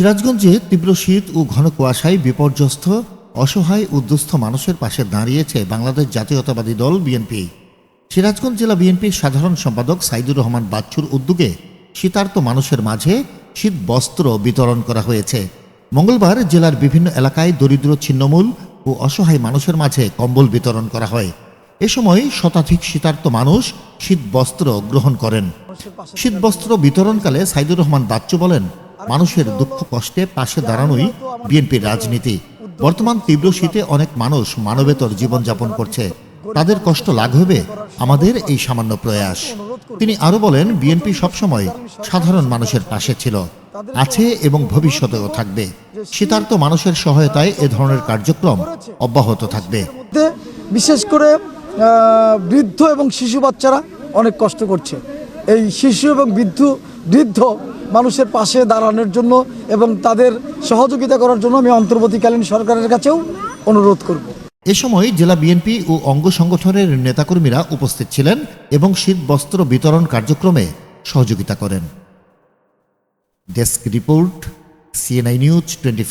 সিরাজগঞ্জে তীব্র শীত ও ঘন কুয়াশায় বিপর্যস্ত, অসহায় উদ্যস্ত মানুষের পাশে দাঁড়িয়েছে বাংলাদেশ জাতীয়তাবাদী দল বিএনপি। সিরাজগঞ্জ জেলা বিএনপির সাধারণ সম্পাদক সাইদুর রহমান বাচ্চুর উদ্যোগে শীতার্ত মানুষের মাঝে শীত বস্ত্র বিতরণ করা হয়েছে। মঙ্গলবার জেলার বিভিন্ন এলাকায় দরিদ্র ছিন্নমূল ও অসহায় মানুষের মাঝে কম্বল বিতরণ করা হয়। এ সময় শতাধিক শীতার্ত মানুষ শীত বস্ত্র গ্রহণ করেন। শীতবস্ত্র বিতরণকালে সাইদুর রহমান বাচ্চু বলেন মানুষের দুঃখ কষ্টে পাশে দাঁড়ানোই বিএনপির রাজনীতি। বর্তমান তীব্র শীতে অনেক মানুষ মানবেতর জীবনযাপন করছে। তাদের কষ্ট লাঘবে আমাদের এই সামান্য প্রয়াস। তিনি আরও বলেন, বিএনপি সবসময় সাধারণ মানুষের পাশে ছিল। আছে এবং ভবিষ্যতেও থাকবে। শীতার্ত মানুষের সহায়তায় এ ধরনের কার্যক্রম অব্যাহত থাকবে। বিশেষ করে বৃদ্ধ এবং শিশু বাচ্চারা অনেক কষ্ট করছে। এই শিশু এবং বৃদ্ধ বৃদ্ধ মানুষের পাশে দাঁড়ানোর জন্য এবং তাদের সহযোগিতা করার জন্য আমি অন্তর্বর্তীকালীন সরকারের কাছেও অনুরোধ করব। এ সময় জেলা বিএনপি ও অঙ্গ সংগঠনের নেতাকর্মীরা উপস্থিত ছিলেন এবং শীত বস্ত্র বিতরণ কার্যক্রমে সহযোগিতা করেন। Desk report CNI news twenty